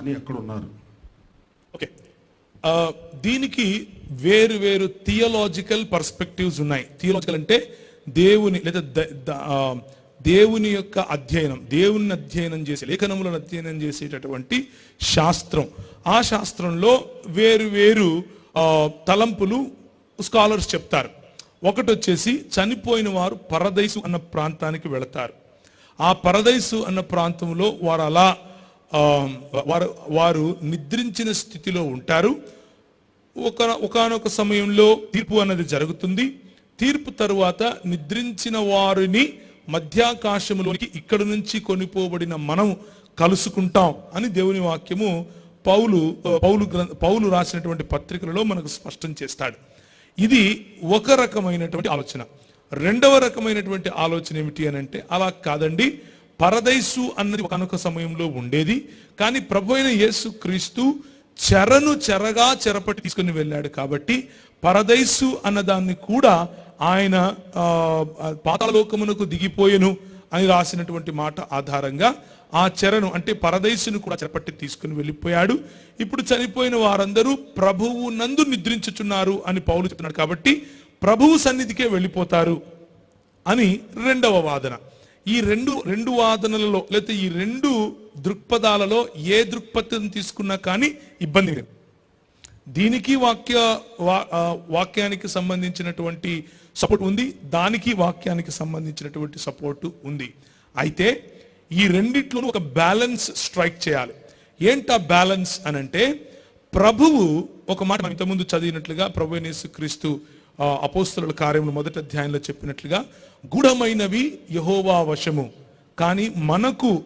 అని ఎక్కడ ఉన్నారు ఓకే uh, దీనికి వేరు వేరు థియలాజికల్ పర్స్పెక్టివ్స్ ఉన్నాయి. థియలాజికల్ అంటే దేవుని లేదా ద- దేవుని యొక్క అధ్యయనం దేవుని అధ్యయనం చేసే లేఖనములను అధ్యయనం చేసేటటువంటి శాస్త్రం. ఆ శాస్త్రంలో వేరు వేరు తలంపులు స్కాలర్స్ చెప్తారు. ఒకటి వచ్చేసి చనిపోయిన వారు పరదైసు అన్న ప్రాంతానికి వెళతారు. ఆ పరదైసు అన్న ప్రాంతంలో వారు అలా వారు వారు నిద్రించిన స్థితిలో ఉంటారు. ఒక ఒకనొక సమయంలో తీర్పు అన్నది జరుగుతుంది. తీర్పు తరువాత నిద్రించిన వారిని మధ్యాకాశములోనికి ఇక్కడ నుంచి కొనిపోబడిన మనం కలుసుకుంటాం అని దేవుని వాక్యము పౌలు పౌలు పౌలు రాసినటువంటి పత్రికలలో మనకు స్పష్టం చేస్తాడు. ఇది ఒక రకమైనటువంటి ఆలోచన. రెండవ రకమైనటువంటి ఆలోచన ఏమిటి అని అంటే అలా కాదండి. పరదైసు అన్నది కనుక సమయంలో ఉండేది. కానీ ప్రభు అయిన యేసు క్రీస్తు చెరను చెరగా చెరపట్టి తీసుకుని వెళ్ళాడు కాబట్టి పరదైసు అన్నదాన్ని కూడా ఆయన ఆ, పాతాళలోకమునకు దిగిపోయెను అని రాసినటువంటి మాట ఆధారంగా ఆ చెరను అంటే పరదైసును కూడా చెరపట్టి తీసుకుని వెళ్ళిపోయాడు. ఇప్పుడు చనిపోయిన వారందరూ ప్రభువు నందు నిద్రించుచున్నారు అని పౌలు చెప్తున్నాడు కాబట్టి ప్రభువు సన్నిధికే వెళ్ళిపోతారు అని రెండవ వాదన. ఈ రెండు రెండు వాదనలలో లేకపోతే ఈ రెండు దృక్పథాలలో ఏ దృక్పథం తీసుకున్నా కానీ ఇబ్బంది లేదు. దీనికి వాక్య వా- వాక్యానికి సంబంధించినటువంటి సపోర్ట్ ఉంది. దానికి వాక్యానికి సంబంధించినటువంటి సపోర్ట్ ఉంది. అయితే ఈ రెండిట్లోనూ ఒక బ్యాలెన్స్ స్ట్రైక్ చేయాలి. ఏంటా బ్యాలెన్స్ అని అంటే ప్రభువు ఒక మాట ఇంతకుముందు చదివినట్లుగా ప్రభు అయిన యేసుక్రీస్తు ఆ, కార్యములు మొదటి అధ్యాయంలో చెప్పినట్లుగా గూఢమైనవి యహోవా వశము. కానీ మనకు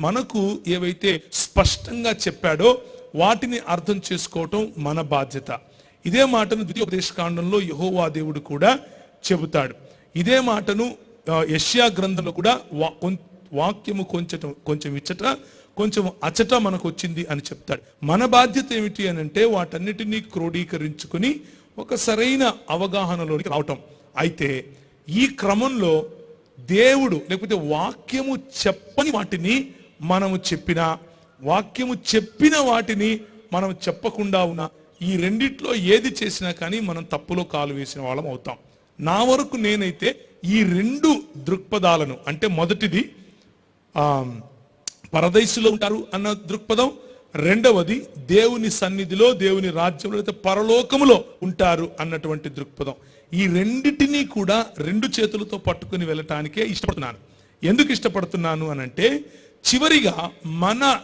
మనకు ఏవైతే స్పష్టంగా చెప్పాడో వాటిని అర్థం చేసుకోవటం మన బాధ్యత. ఇదే మాటను ద్వితీయోపదేశకాండంలో యహోవా దేవుడు కూడా చెబుతాడు. ఇదే మాటను యష్యా గ్రంథంలో కూడా వా- కొం- వాక్యము కొంచెం కొంచెం ఇచ్చట కొంచెం అచట మనకు వచ్చింది అని చెప్తాడు. మన బాధ్యత ఏమిటి అని అంటే వాటన్నిటినీ క్రోడీకరించుకుని ఒక సరైన అవగాహనలోనికి రావటం. అయితే ఈ క్రమంలో దేవుడు లేకపోతే వాక్యము చెప్పని వాటిని మనము చెప్పిన వాక్యము చెప్పిన వాటిని మనం చెప్పకుండా ఉన్న ఈ రెండిట్లో ఏది చేసినా కానీ మనం తప్పులో కాలు వేసిన వాళ్ళం అవుతాం. నా వరకు నేనైతే ఈ రెండు దృక్పథాలను అంటే మొదటిది ఆ, పరదైసులో ఉంటారు అన్న దృక్పథం రెండవది దేవుని సన్నిధిలో దేవుని రాజ్యంలో అయితే పరలోకములో ఉంటారు అన్నటువంటి దృక్పథం. ఈ రెండిటినీ కూడా రెండు చేతులతో పట్టుకుని వెళ్ళటానికే ఇష్టపడుతున్నాను. ఎందుకు ఇష్టపడుతున్నాను అని అంటే చివరిగా మన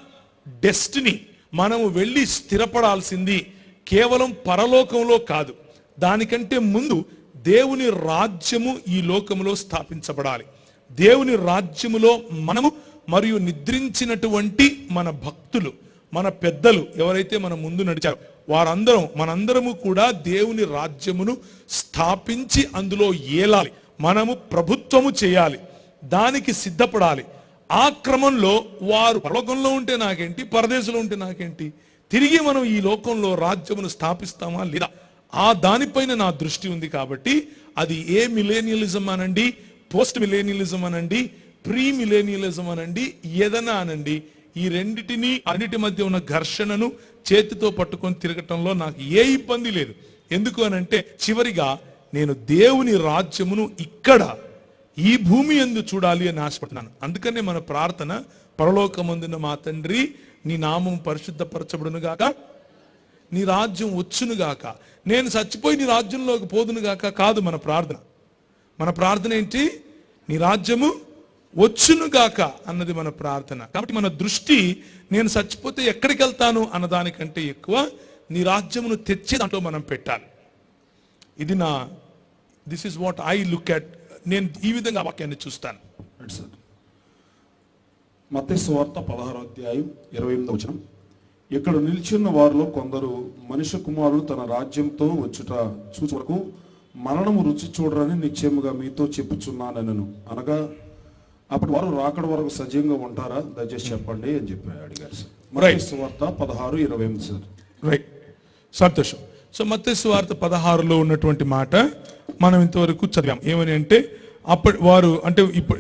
డెస్టినీ మనము వెళ్ళి స్థిరపడాల్సింది కేవలం పరలోకంలో కాదు. దానికంటే ముందు దేవుని రాజ్యము ఈ లోకములో స్థాపించబడాలి. దేవుని రాజ్యములో మనము మరియు నిద్రించినటువంటి మన భక్తులు మన పెద్దలు ఎవరైతే మన ముందు నడిచారో వారందరం మనందరము కూడా దేవుని రాజ్యమును స్థాపించి అందులో ఏలాలి. మనము ప్రభుత్వము చేయాలి. దానికి సిద్ధపడాలి. ఆ క్రమంలో వారు పరలోకంలో ఉంటే నాకేంటి? పరదేశంలో ఉంటే నాకేంటి? తిరిగి మనం ఈ లోకంలో రాజ్యమును స్థాపిస్తామా లేదా? ఆ దానిపైన నా దృష్టి ఉంది కాబట్టి అది ఏ మిలేనియలిజం అనండి పోస్ట్ మిలేనియలిజం అనండి ప్రీ మిలేనియలిజం అనండి ఏదైనా అనండి ఈ రెండిటిని అన్నిటి మధ్య ఉన్న ఘర్షణను చేతితో పట్టుకొని తిరగటంలో నాకు ఏ ఇబ్బంది లేదు. ఎందుకు అనంటే చివరిగా నేను దేవుని రాజ్యమును ఇక్కడ ఈ భూమి ఎందు చూడాలి అని ఆశపడుతున్నాను. అందుకనే మన ప్రార్థన పరలోకమందున మా తండ్రి నీ నామం పరిశుద్ధపరచబడును గాక నీ రాజ్యం వచ్చును గాక నేను చచ్చిపోయి నీ రాజ్యంలోకి పోదును గాక కాదు మన ప్రార్థన. మన ప్రార్థన ఏంటి? నీ రాజ్యము వచ్చును గాక అన్నది మన ప్రార్థన. కాబట్టి మన దృష్టి నేను చచ్చిపోతే ఎక్కడికి వెళ్తాను అన్నదానికంటే ఎక్కువ నీ రాజ్యమును తెచ్చే దాంట్లో మనం పెట్టాలి. ఇది నా this is what I look at నేను ఈ విధంగా వాక్యాన్ని చూస్తాను. రైట్ పదహారో అధ్యాయం ఇరవై ఎనిమిది వచనం. ఇక్కడ నిలిచిన్న వారిలో కొందరు మనుష్య కుమారుడు తన రాజ్యంతో వచ్చుట చూచు వరకు మరణము రుచి చూడరని నిశ్చయముగా మీతో చెప్పుచున్నానను అనగా అప్పుడు వారు రాకడ వరకు సజీవంగా ఉంటారా? దయచేసి చెప్పండి అని చెప్పి అడిగారు సార్. మత్తయి సువార్త పదహారు ఇరవై ఎనిమిది సార్. రైట్ సంతోషం. సో మత్తయి వార్త పదహారులో ఉన్నటువంటి మాట మనం ఇంతవరకు చదివాం. ఏమని అంటే అప్పటి వారు అంటే ఇప్పుడు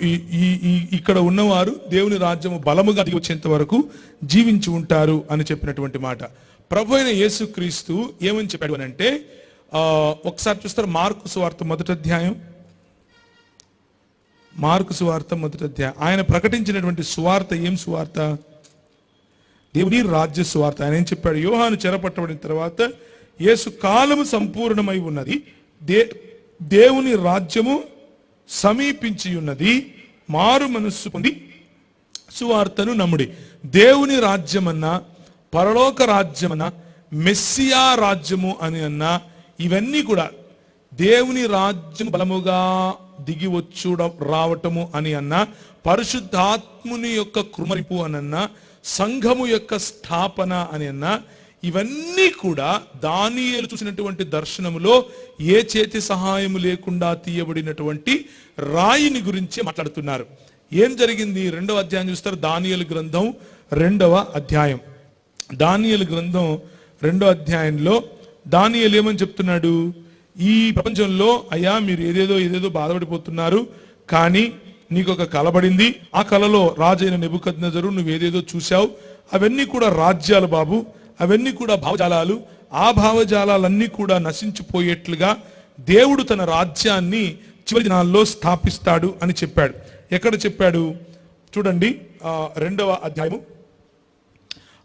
ఇక్కడ ఉన్నవారు దేవుని రాజ్యము బలముగా దిగి వచ్చేంత వరకు జీవించి ఉంటారు అని చెప్పినటువంటి మాట. ప్రభు అయిన యేసుక్రీస్తు ఏమని చెప్పాడు అని అంటే ఆ, ఒకసారి చూస్తారు? మార్కు సువార్త మొదటి అధ్యాయం. మార్కు సువార్త మొదటి అధ్యాయం. ఆయన ప్రకటించినటువంటి సువార్త ఏం సువార్త? దేవుని రాజ్య సువార్త. ఆయన ఏం చెప్పాడు? యోహాను చెరపట్టబడిన తర్వాత యేసు కాలము సంపూర్ణమై ఉన్నది. దే దేవుని రాజ్యము సమీపించి ఉన్నది మారు మనస్సు పొంది సువార్తను నమ్ముడి. దేవుని రాజ్యమన్నా పరలోక రాజ్యమన్న మెస్సియా రాజ్యము అని అన్న ఇవన్నీ కూడా దేవుని రాజ్యం బలముగా దిగి వచ్చుడ రావటము అని అన్న పరిశుద్ధాత్ముని యొక్క కృమరిపు అనన్న సంఘము యొక్క స్థాపన అని అన్న ఇవన్నీ కూడా దానియలు చూసినటువంటి దర్శనములో ఏ చేతి సహాయము లేకుండా తీయబడినటువంటి రాయిని గురించి మాట్లాడుతున్నారు. ఏం జరిగింది? రెండవ అధ్యాయం చూస్తారు దానియలు గ్రంథం రెండవ అధ్యాయం. దానియలు గ్రంథం రెండో అధ్యాయంలో దానియలు ఏమని చెప్తున్నాడు? ఈ ప్రపంచంలో అయ్యా మీరు ఏదేదో ఏదేదో బాధపడిపోతున్నారు కానీ నీకు ఒక కలబడింది ఆ కలలో రాజైన నెబుకద్నజరు నువ్వు ఏదేదో చూశావు. అవన్నీ కూడా రాజ్యాలు బాబు అవన్నీ కూడా భావజాలాలు. ఆ భావజాలాలన్నీ కూడా నశించిపోయేట్లుగా దేవుడు తన రాజ్యాన్ని చివరి దినాల్లో స్థాపిస్తాడు అని చెప్పాడు. ఎక్కడ చెప్పాడు? చూడండి రెండవ అధ్యాయము.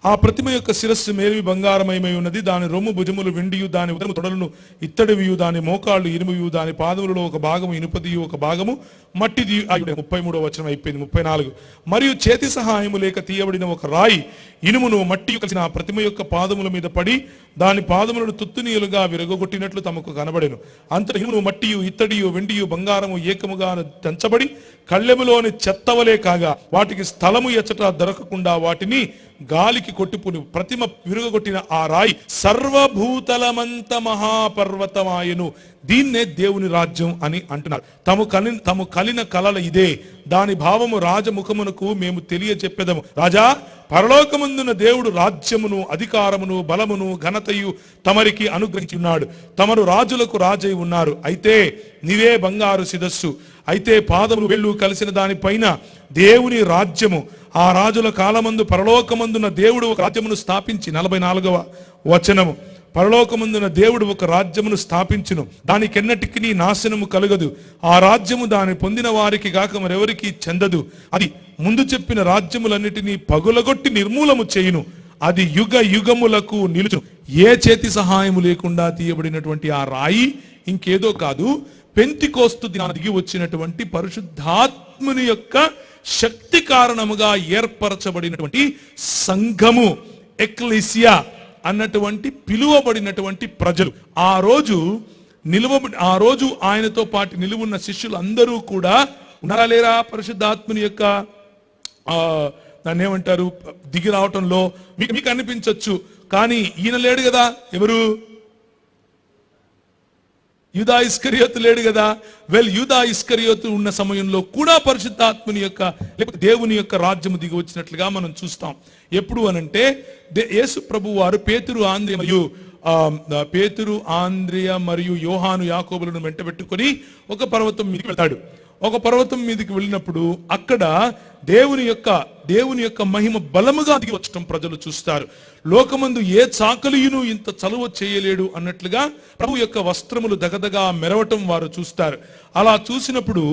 ఆ ప్రతిమ యొక్క శిరస్సు మేలివి బంగారమయమై ఉన్నది. దాని రొమ్ము భుజములు వెండియు దాని ఉదరము తొడలను ఇత్తడివియు దాని మోకాళ్ళు ఇనుముయు దాని పాదములలో ఒక భాగము ఇనుపదియు ఒక భాగము మట్టిది ముప్పై మూడో వచనం అయిపోయింది ముప్పై నాలుగు మరియు చేతి సహాయము లేక తీయబడిన ఒక రాయి ఇనుమును మట్టి కలిసిన ఆ ప్రతిమ యొక్క పాదముల మీద పడి దాని పాదములను తుత్తునీయులుగా విరగొట్టినట్లు తమకు కనబడెను. అంతటి ఇనుమును మట్టియు ఇత్తడియు వెండియు బంగారము ఏకముగా తెంచబడి కళ్ళెములోని చెత్తవలే కాగా వాటికి స్థలము ఎచ్చట దొరకకుండా వాటిని గాలికి కొట్టుపుని ప్రతిమ విరుగగొట్టిన ఆ రాయి సర్వభూతలమంత మహాపర్వతమాయను. దీన్నే దేవుని రాజ్యం అని అంటున్నారు. తము కలి తము కలిన కలల ఇదే. దాని భావము రాజముఖమునకు మేము తెలియజెప్పెదము రాజా పరలోకముందున దేవుడు రాజ్యమును అధికారమును బలమును ఘనతయు తమరికి అనుగ్రహించున్నాడు. తమరు రాజులకు రాజై ఉన్నారు. అయితే నీవే బంగారు శిరస్సు. అయితే పాదములు వెళ్ళు కలిసిన దానిపైన దేవుని రాజ్యము. ఆ రాజుల కాలమందు పరలోకమందున దేవుడు ఒక రాజ్యమును స్థాపించి నలభై నాలుగవ వచనము. పరలోకమందున దేవుడు ఒక రాజ్యమును స్థాపించును. దానికెన్నటికి నాశనము కలగదు. ఆ రాజ్యము దాని పొందిన వారికి గాక మరెవరికి చెందదు. అది ముందు చెప్పిన రాజ్యములన్నిటినీ పగులగొట్టి నిర్మూలము చేయును. అది యుగ యుగములకు నిలుచు ఏ చేతి సహాయము లేకుండా తీయబడినటువంటి ఆ రాయి ఇంకేదో కాదు. పెంతికోస్తు దిగి వచ్చినటువంటి పరిశుద్ధాత్ముని యొక్క శక్తి కారణముగా ఏర్పరచబడినటువంటి సంఘము ఎక్లిసియా అన్నటువంటి పిలువబడినటువంటి ప్రజలు. ఆ రోజు నిలువ ఆ రోజు ఆయనతో పాటు నిలువున్న శిష్యులు అందరూ కూడా ఉన్నారా లేరా పరిశుద్ధాత్మని యొక్క దాన్ని ఏమంటారు దిగి రావటంలో? మీకు మీకు అనిపించవచ్చు కానీ ఈయన లేడు కదా ఎవరు? యూదా ఇస్కరియోతు లేడు కదా. వెల్ యూదా ఇస్కరియోతు ఉన్న సమయంలో కూడా పరిశుద్ధాత్ముని యొక్క లేకపోతే దేవుని యొక్క రాజ్యము దిగి వచ్చినట్లుగా మనం చూస్తాం. ఎప్పుడు అనంటే దే- యేసు ప్రభు వారు పేతురు ఆంధ్రియ మరియు పేతురు ఆంధ్రియ మరియు యోహాను యాకోబులను వెంటబెట్టుకొని ఒక పర్వతం మీదకి వెళ్తాడు. ఒక పర్వతం మీదకి వెళ్ళినప్పుడు అక్కడ దేవుని యొక్క దేవుని యొక్క మహిమ బలముగా దిగి వచ్చటం ప్రజలు చూస్తారు. లోకమందు ఏ చాకలియును ఇంత చలువ చేయలేడు అన్నట్లుగా ప్రభు యొక్క వస్త్రములు దగదగా మెరవటం వారు చూస్తారు. అలా చూసినప్పుడు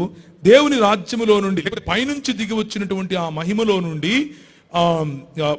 దేవుని రాజ్యములో నుండి లేకపోతే పైనుంచి దిగి వచ్చినటువంటి ఆ మహిమలో నుండి ఆ,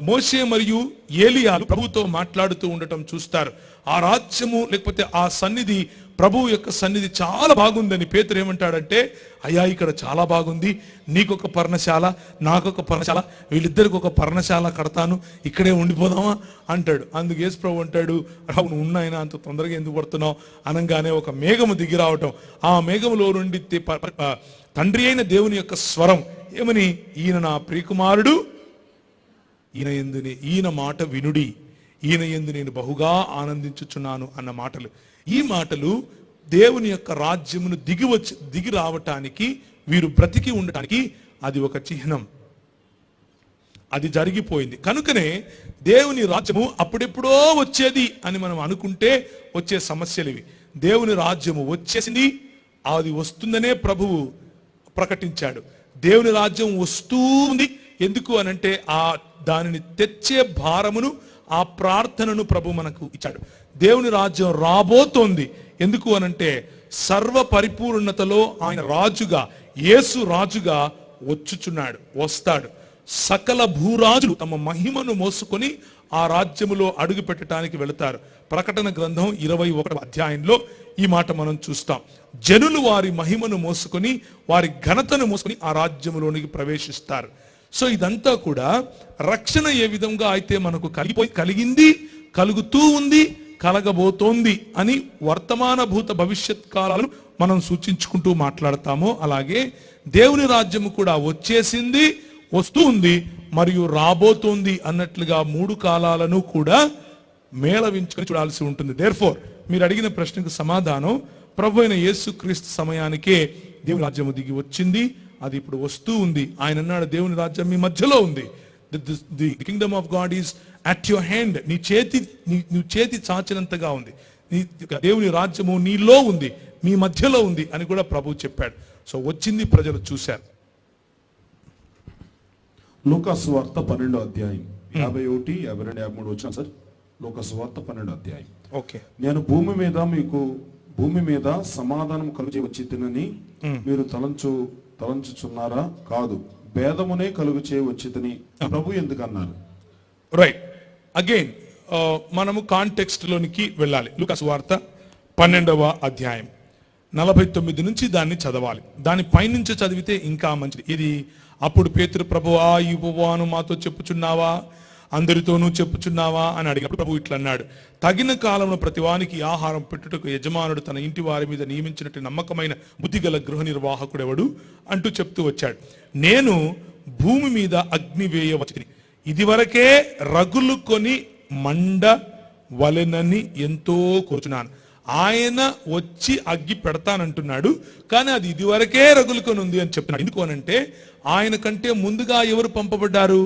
మోషే మరియు ఏలియాలు ప్రభుతో మాట్లాడుతూ ఉండటం చూస్తారు. ఆ రాజ్యము లేకపోతే ఆ సన్నిధి ప్రభువు యొక్క సన్నిధి చాలా బాగుందని పేతురు ఏమంటాడంటే అయ్యా ఇక్కడ చాలా బాగుంది. నీకొక పర్ణశాల నాకొక పర్ణశాల వీళ్ళిద్దరికి ఒక పర్ణశాల కడతాను. ఇక్కడే ఉండిపోదామా? అంటాడు. అందుకు యేసు ప్రభు అంటాడు రావు ఉన్నాయన అంత తొందరగా ఎందుకు పడుతున్నావు? అనగానే ఒక మేఘము దిగి రావటం. ఆ మేఘములో నుండి ప- తండ్రి అయిన దేవుని యొక్క స్వరం ఏమని? ఈయన నా ప్రియకుమారుడు ఈయన ఎందుని ఈయన మాట వినుడి. ఈయన ఎందు నేను బహుగా ఆనందించుచున్నాను అన్న మాటలు. ఈ మాటలు దేవుని యొక్క రాజ్యమును దిగి వచ్చి దిగి రావటానికి వీరు బ్రతికి ఉండటానికి అది ఒక చిహ్నం. అది జరిగిపోయింది. కనుకనే దేవుని రాజ్యము అప్పుడెప్పుడో వచ్చేది అని మనం అనుకుంటే వచ్చే సమస్యలు ఇవి దేవుని రాజ్యము వచ్చేసింది అది వస్తుందనే ప్రభువు ప్రకటించాడు. దేవుని రాజ్యం వస్తూ ఉంది. ఎందుకు అనంటే ఆ దానిని తెచ్చే భారమును ఆ ప్రార్థనను ప్రభు మనకు ఇచ్చాడు. దేవుని రాజ్యం రాబోతోంది. ఎందుకు అనంటే సర్వ పరిపూర్ణతలో ఆయన రాజుగా యేసు రాజుగా వచ్చుచున్నాడు వస్తాడు. సకల భూరాజులు తమ మహిమను మోసుకొని ఆ రాజ్యములో అడుగు పెట్టడానికి వెళతారు. ప్రకటన గ్రంథం ఇరవై ఒకటి అధ్యాయంలో ఈ మాట మనం చూస్తాం. జనులు వారి మహిమను మోసుకొని వారి ఘనతను మోసుకొని ఆ రాజ్యములోనికి ప్రవేశిస్తారు. సో ఇదంతా కూడా రక్షణ ఏ విధంగా అయితే మనకు కలిగిపోయి కలిగింది కలుగుతూ ఉంది కలగబోతోంది అని వర్తమాన భూత భవిష్యత్ కాలాలను మనం సూచించుకుంటూ మాట్లాడతాము అలాగే దేవుని రాజ్యము కూడా వచ్చేసింది వస్తూ ఉంది మరియు రాబోతోంది అన్నట్లుగా మూడు కాలాలను కూడా మేళవించుకొని చూడాల్సి ఉంటుంది. దేర్ మీరు అడిగిన ప్రశ్నకు సమాధానం ప్రభు అయిన యేసుక్రీస్తు సమయానికే దేవుని రాజ్యము దిగి వచ్చింది అది ఇప్పుడు వస్తూ ఉంది. ఆయన అన్నాడు దేవుని రాజ్యం మీ మధ్యలో ఉంది. The kingdom of god is at your hand నీ చేతి నీ చేతి చాచినంతగా ఉంది. నీ దేవుని రాజ్యము నీలో ఉంది మీ మధ్యలో ఉంది అని కూడా ప్రభు చెప్పాడు. సో వచ్చింది ప్రజలు చూశారు. లూకాసు వార్త పన్నెండో అధ్యాయం. యాభై ఒకటి యాభై రెండు యాభై మూడు వచ్చిన సార్? లూకాసు వార్త పన్నెండో అధ్యాయం. ఓకే. నేను భూమి మీద మీకు భూమి మీద సమాధానం కలుగు తినని మీరు తలంచు తలంచుచున్నారా? కాదు. భేదమునే కలుగు చేయ వచ్చి తిని ప్రభు ఎందుకు అన్నారు? రైట్ అగైన్ uh, మనము కాంటెక్స్ట్లోనికి వెళ్ళాలి. లుకాస్ వార్త పన్నెండవ అధ్యాయం. నలభై తొమ్మిది నుంచి దాన్ని చదవాలి. దాని పైనుంచి చదివితే ఇంకా మంచిది. ఇది అప్పుడు పేతురు ప్రభువా ఆ ఈ ఉపవాను మాతో చెప్పుచున్నావా? అందరితోనూ చెప్పుచున్నావా? అని అడిగినప్పుడు ప్రభు ఇట్లా అన్నాడు. తగిన కాలంలో ప్రతివానికి ఆహారం పెట్టుటకు యజమానుడు తన ఇంటి వారి మీద నియమించినట్టు నమ్మకమైన బుద్ధిగల గృహ నిర్వాహకుడెవడు? అంటూ చెప్తూ వచ్చాడు. నేను భూమి మీద అగ్ని వేయవచ్చని ఇదివరకే రగులు కొని మండ వలెనని ఎంతో కూర్చున్నాను. ఆయన వచ్చి అగ్గి పెడతానంటున్నాడు కానీ అది ఇదివరకే రగులుకొని ఉంది అని చెప్తున్నాడు. ఎందుకు అనంటే ఆయన కంటే ముందుగా ఎవరు పంపబడ్డారు?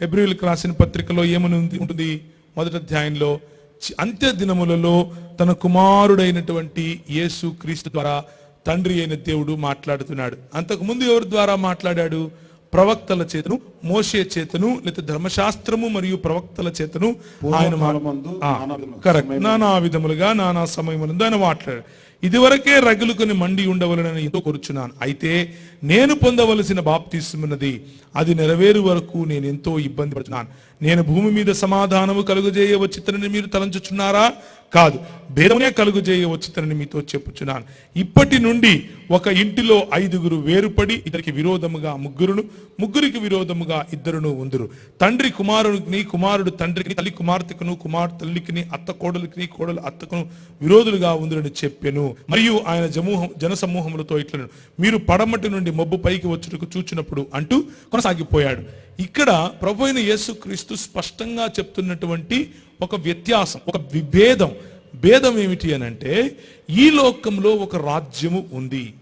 హెబ్రిల్కి రాసిన పత్రికలో ఏమని ఉంటుంది మొదటి అధ్యాయంలో అంత్య దినములలో తన కుమారుడైనటువంటి యేసు క్రీస్తు ద్వారా తండ్రి అయిన దేవుడు మాట్లాడుతున్నాడు. అంతకు ముందు ఎవరి ద్వారా మాట్లాడాడు? ప్రవక్తల చేతను మోషే చేతను లేదా ధర్మశాస్త్రము మరియు ప్రవక్తల చేతను ఆయన కరెక్ట్ నానా విధములుగా నానా సమయములందు ఆయన మాట్లాడాడు. ఇదివరకే రగులుకొని మండి ఉండవలనని ఎంతో కోరుచున్నాను? అయితే నేను పొందవలసిన బాప్తిస్మున్నది అది నెరవేరు వరకు నేను ఎంతో ఇబ్బంది పడుతున్నాను. నేను భూమి మీద సమాధానము కలుగజేయ వచ్చితనని మీరు తలంచుచున్నారా? కాదు. భేదమునే కలుగజేయ వచ్చితనని మీతో చెప్పుచున్నాను. ఇప్పటి నుండి ఒక ఇంటిలో ఐదుగురు వేరుపడి ఇద్దరికి విరోధముగా ముగ్గురును ముగ్గురికి విరోధముగా ఇద్దరును ఉందురు. తండ్రి కుమారునికి కుమారుడు తండ్రికి తల్లి కుమార్తెకును కుమార్ తల్లికిని అత్త కోడలికి కోడలు అత్తకును విరోధులుగా ఉందరని చెప్పెను. మరియు ఆయన జమూహం జన సమూహములతో ఇట్లను మీరు పడమటి నుండి మబ్బు పైకి వచ్చుటకు చూచినప్పుడు అంటూ కొనసాగిపోయాడు. ఇక్కడ ప్రభు అయిన యేసుక్రీస్తు స్పష్టంగా చెప్తున్నటువంటి ఒక వ్యత్యాసం ఒక విభేదం. భేదం ఏమిటి అని అంటే ఈ లోకంలో ఒక రాజ్యము ఉంది.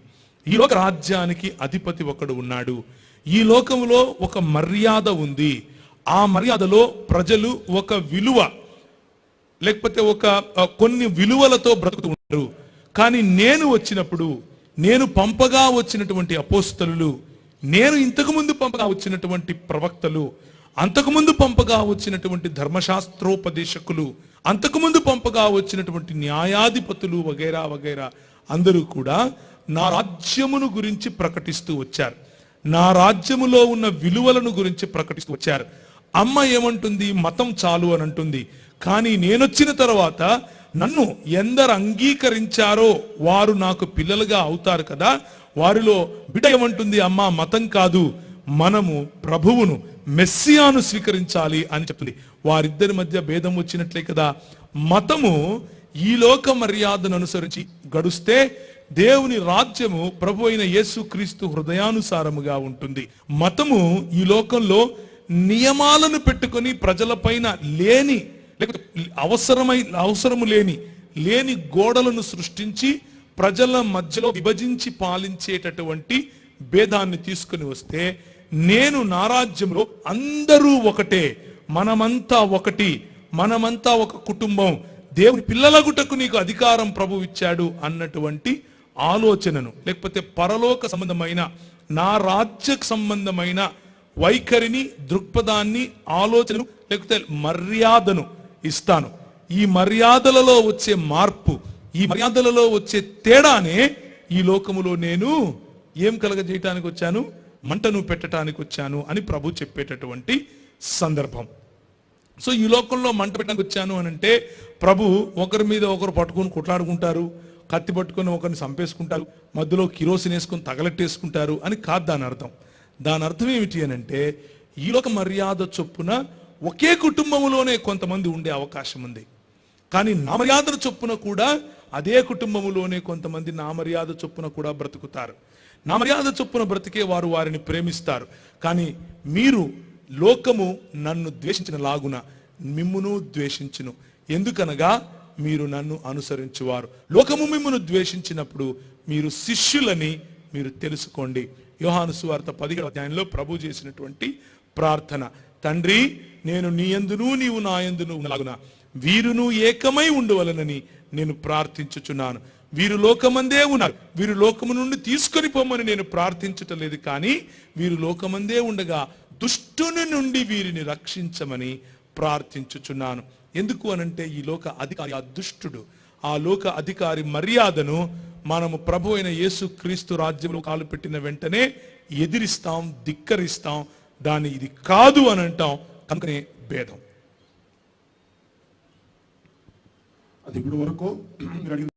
ఈ లోక రాజ్యానికి అధిపతి ఒకడు ఉన్నాడు. ఈ లోకంలో ఒక మర్యాద ఉంది. ఆ మర్యాదలో ప్రజలు ఒక విలువ లేకపోతే ఒక కొన్ని విలువలతో బ్రతుకుతూ ఉంటారు కానీ నేను వచ్చినప్పుడు నేను పంపగా వచ్చినటువంటి అపోస్తలు నేను ఇంతకుముందు పంపగా వచ్చినటువంటి ప్రవక్తలు అంతకుముందు పంపగా వచ్చినటువంటి ధర్మశాస్త్రోపదేశకులు అంతకుముందు పంపగా వచ్చినటువంటి న్యాయాధిపతులు వగైరా వగైరా అందరూ కూడా నా రాజ్యమును గురించి ప్రకటిస్తూ వచ్చారు. నా రాజ్యములో ఉన్న విలువలను గురించి ప్రకటిస్తూ వచ్చారు. అమ్మ ఏమంటుంది? మతం చాలు అని అంటుంది. కానీ నేనొచ్చిన తర్వాత నన్ను ఎందరు అంగీకరించారో వారు నాకు పిల్లలుగా అవుతారు కదా. వారిలో బిడ్డ ఏమంటుంది? అమ్మ మతం కాదు. మనము ప్రభువును మెస్సియాను స్వీకరించాలి అని చెప్తుంది. వారిద్దరి మధ్య భేదం వచ్చినట్లే కదా. మతము ఈ లోక మర్యాదను అనుసరించి గడుస్తే దేవుని రాజ్యము ప్రభు అయిన యేసుక్రీస్తు హృదయానుసారముగా ఉంటుంది. మతము ఈ లోకంలో నియమాలను పెట్టుకొని ప్రజలపైన లేని లేకపోతే అవసరమై అవసరము లేని లేని గోడలను సృష్టించి ప్రజల మధ్యలో విభజించి పాలించేటటువంటి భేదాన్ని తీసుకుని వస్తే నేను నా రాజ్యంలో అందరూ ఒకటే మనమంతా ఒకటి మనమంతా ఒక కుటుంబం దేవుని పిల్లలగుటకు నీకు అధికారం ప్రభు ఇచ్చాడు అన్నటువంటి ఆలోచనను లేకపోతే పరలోక సంబంధమైన నా రాజ్యకు సంబంధమైన వైఖరిని దృక్పథాన్ని ఆలోచనను లేకపోతే మర్యాదను ఇస్తాను. ఈ మర్యాదలలో వచ్చే మార్పు ఈ మర్యాదలలో వచ్చే తేడానే ఈ లోకములో నేను ఏం కలగజేయటానికి వచ్చాను? మంటను పెట్టడానికి వచ్చాను అని ప్రభు చెప్పేటటువంటి సందర్భం. సో ఈ లోకంలో మంట పెట్టడానికి వచ్చాను అని అంటే ప్రభు ఒకరి మీద ఒకరు పట్టుకొని కొట్లాడుకుంటారు కత్తి పట్టుకొని ఒకరిని చంపేసుకుంటారు మధ్యలో కిరోసిన్ వేసుకొని తగలెట్టేసుకుంటారు అని కాదు దాని అర్థం. దాని అర్థం ఏమిటి అని అంటే ఈ లోక మర్యాద చొప్పున ఒకే కుటుంబంలోనే కొంతమంది ఉండే అవకాశం ఉంది. కానీ నామర్యాద చొప్పున కూడా అదే కుటుంబములోనే కొంతమంది నామర్యాద చొప్పున కూడా బ్రతుకుతారు. నామర్యాద చొప్పున బ్రతికే వారు వారిని ప్రేమిస్తారు. కానీ మీరు లోకము నన్ను ద్వేషించిన లాగున మిమ్మును ద్వేషించును. ఎందుకనగా మీరు నన్ను అనుసరించువారు. లోకము మిమ్మును ద్వేషించినప్పుడు మీరు శిష్యులని మీరు తెలుసుకోండి. యోహాను సువార్త పదిహేడు అధ్యాయంలో ప్రభు చేసినటువంటి ప్రార్థన. తండ్రి నేను నీ ఎందును నీవు నా ఎందును లాగున వీరును ఏకమై ఉండవలనని నేను ప్రార్థించుచున్నాను. వీరు లోకమందే ఉన్నారు. వీరు లోకము నుండి తీసుకొని పోమని నేను ప్రార్థించటలేదు కానీ వీరు లోకమందే ఉండగా దుష్టుని నుండి వీరిని రక్షించమని ప్రార్థించుచున్నాను. ఎందుకు అనంటే ఈ లోక అధికారి ఆ దుష్టుడు. ఆ లోక అధికారి మర్యాదను మనము ప్రభు అయిన యేసు క్రీస్తు రాజ్యంలో కాలు పెట్టిన వెంటనే ఎదిరిస్తాం ధిక్కరిస్తాం. దాన్ని ఇది కాదు అని అంటాం. కనుకనే భేదం. అది ఇప్పుడు వరకు మీరు అడిగిన